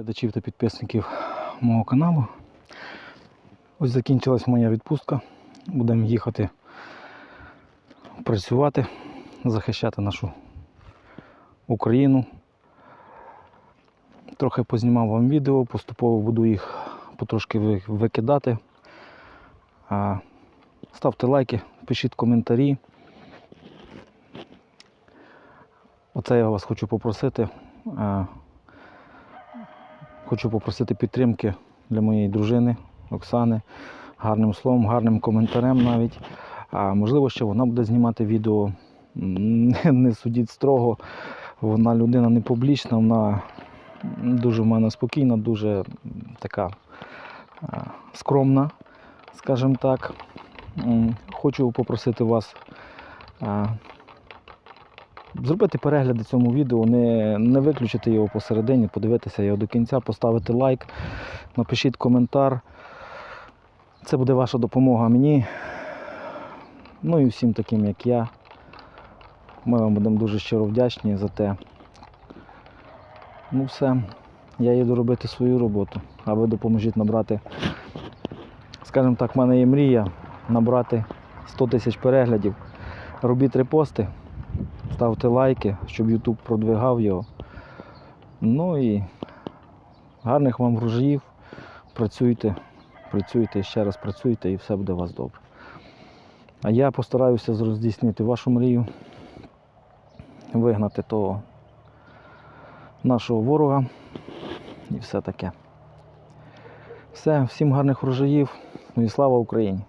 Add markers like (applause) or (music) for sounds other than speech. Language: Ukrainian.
глядачів та підписників мого каналу. Ось закінчилась моя відпустка. Будемо їхати працювати, захищати нашу Україну. Трохи познімав вам відео, поступово буду їх потрошки викидати. Ставте лайки, пишіть коментарі. Оце я вас хочу попросити. Хочу попросити підтримки для моєї дружини Оксани. Гарним словом, гарним коментарем навіть. А можливо, ще вона буде знімати відео. (laughs) Не, судіть строго. Вона людина не публічна, вона дуже в мене спокійна, дуже така скромна, скажімо так. Хочу попросити вас зробити перегляди цьому відео, не, не виключити його посередині, подивитися його до кінця, поставити лайк, напишіть коментар. Це буде ваша допомога мені. Ну і всім таким, як я. Ми вам будемо дуже щиро вдячні за те. Ну все, я їду робити свою роботу, а ви допоможіть набрати, скажімо так, в мене є мрія набрати 100 тисяч переглядів. Робіть репости, ставте лайки, щоб YouTube продвигав його. Ну і гарних вам врожаїв. Працюйте, працюйте ще раз працюйте і все буде у вас добре. А я постараюся здійснити вашу мрію, вигнати того нашого ворога і все таке. Все, всім гарних врожаїв ну і слава Україні!